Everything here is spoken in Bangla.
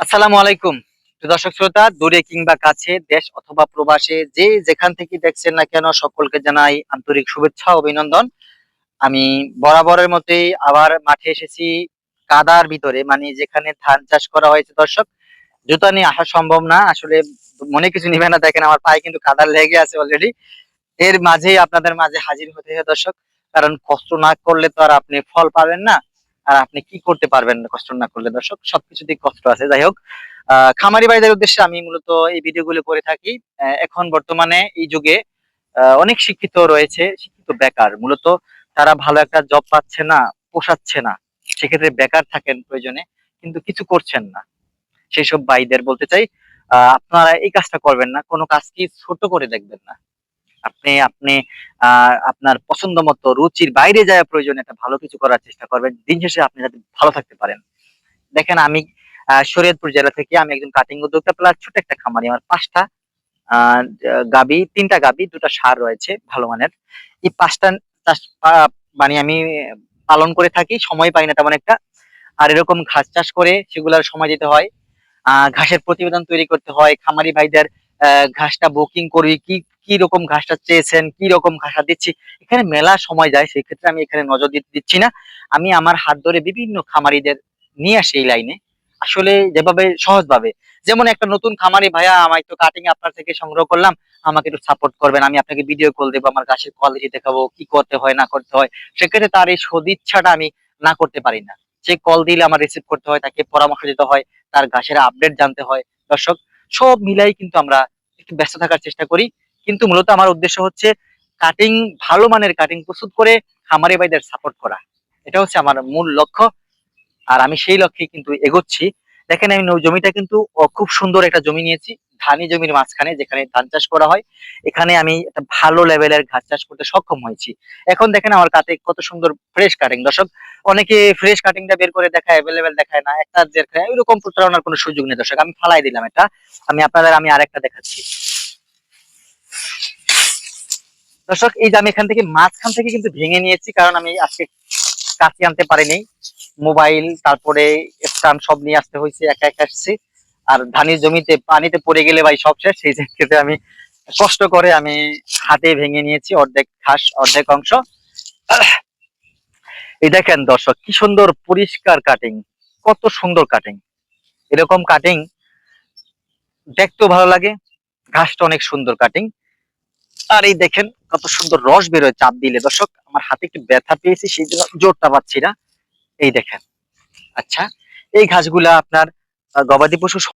আসসালামু আলাইকুম। দর্শক শ্রোতা, দূরে কিংবা কাছে, দেশ অথবা প্রবাসে, যে যেখান থেকে দেখছেন না কেন, সকলকে জানাই আন্তরিক শুভেচ্ছা, অভিনন্দন। আমি বরাবরের মতোই আবার মাঠে এসেছি কাদার ভিতরে মানে যেখানে ধান চাষ করা হয়েছে দর্শক। জুতা নিয়ে আসা সম্ভব না, আসলে মনে কিছু নিবে না, দেখেন আমার পায়ে কিন্তু কাদার লেগে আছে অলরেডি এর মাঝেই আপনাদের মাঝে হাজির হতে হয় দর্শক, কারণ কষ্ট না করলে তো আর আপনি ফল পাবেন না। আর আপনি কি করতে পারবেন, কষ্ট না করলে দর্শক সবকিছুতেই কষ্ট আছে। যাই হোক খামারি ভাইদের উদ্দেশ্যে আমি মূলত এই ভিডিওগুলো করে থাকি। এখন বর্তমানে এই যুগে অনেক শিক্ষিত রয়েছে, শিক্ষিত বেকার। মূলত তারা ভালো একটা জব পাচ্ছে না, পোষাচ্ছে না। সেক্ষেত্রে বেকার থাকেন প্রয়োজনে, কিন্তু কিছু করছেন না। সেই সব ভাইদের বলতে চাই আপনারা এই কাজটা করবেন না, কোনো কাজকে ছোট করে দেখবেন না। আপনি আপনি আপনার পছন্দ মতো রুচির বাইরে যাওয়া প্রয়োজন একটা ভালো কিছু করার চেষ্টা করবেন। দিন শেষে আপনি যাতে ভালো থাকতে পারেন। দেখেন আমি শরীয়তপুর জেলা থেকে আমি একজন কাটিং উদ্যোক্তা প্লাস ছোট একটা খামারি। আমার পাঁচটা গাবি, তিনটা গাবি, দুটা সার রয়েছে, ভালো মানের। এই পাঁচটা চাষ মানে আমি পালন করে থাকি, সময় পাই না তেমন একটা। আর এরকম ঘাস চাষ করে সেগুলার সময় দিতে হয়। ঘাসের প্রতিবেদন তৈরি করতে হয়। খামারি ভাইদের ঘাসটা বুকিং করি কি কি রকম ঘাসটা চেয়েছেন, কি রকম ঘাসটা দিচ্ছি। এখানে মেলা সময় যায় সেই ক্ষেত্রে আমি এখানে নজর দিচ্ছি না। আমি আমার হাত ধরে বিভিন্ন খামারিদের নিয়ে আসি এই লাইনে আসলে যেভাবে সহজ ভাবে যেমন একটা নতুন খামারি, ভাইয়া আমার তো কাটিং আপনার থেকে সংগ্রহ করলাম, আমাকে একটু সাপোর্ট করবেন, আমি আপনাকে ভিডিও কল দেবো, আমার গাছের কোয়ালিটি দেখাবো, কি করতে হয়, না করতে হয়। সেক্ষেত্রে তার এই সদিচ্ছাটা আমি না করতে পারি না। যে কল দিলে আমার রিসিভ করতে হয়, তাকে পরামর্শ দিতে হয়, তার গাছের আপডেট জানতে হয়। দর্শক সব মিলাই কিন্তু আমরা একটু ব্যস্ত থাকার চেষ্টা করি। কিন্তু মূলত আমার উদ্দেশ্য হচ্ছে কাটিং ভালো মানের কাটিং প্রস্তুত করে খামারি ভাইদের সাপোর্ট করা। এটা হচ্ছে আমার মূল লক্ষ্য। আর আমি সেই লক্ষ্যে কিন্তু এগোচ্ছি। দেখেন আমি জমিটা কিন্তু খুব সুন্দর একটা জমি নিয়েছি। ধানি জমির মাঝখানে যেখানে ধান চাষ করা হয়, এখানে আমি একটা ভালো লেভেলের ঘাস চাষ করতে সক্ষম হয়েছি। এখন দেখেন আমার কাতে কত সুন্দর ফ্রেশ কাটিং দর্শক, অনেকে ফ্রেশ কাটিংটা বের করে দেখায় অ্যাভেলেবেল দেখায় না, একটা দেখায় এরকম প্রতারণার কোনো সুযোগ নেই। দর্শক, আমি ফালাই দিলাম এটা। আমি আপনাদের, আমি আরেকটা দেখাচ্ছি। দর্শক, এই যে আমি এখান থেকে মাঝখান থেকে কিন্তু ভেঙে নিয়েছি, কারণ আমি আজকে কাছে আনতে পারিনি। মোবাইল, তারপরে স্টাম্প সব নিয়ে আসতে হয়েছে, একা একা আসছি। আর ধানের জমিতে পানিতে পড়ে গেলে ভাই সব শেষ। সেই ক্ষেত্রে আমি কষ্ট করে আমি হাতে ভেঙে নিয়েছি অর্ধেক ঘাস, অর্ধেক অংশ। এই দেখেন দর্শক, কি সুন্দর পরিষ্কার কাটিং কত সুন্দর কাটিং এরকম কাটিং দেখতেও ভালো লাগে, ঘাসটা অনেক সুন্দর কাটিং আর এই দেখেন কত সুন্দর রস বেরোয় চাপ দিলে। দর্শক, আমার হাতে একটু ব্যথা পেয়েছি, সেই জন্য জোরটা পাচ্ছি না। এই দেখেন আচ্ছা এই ঘাসগুলা আপনার গবাদি পশু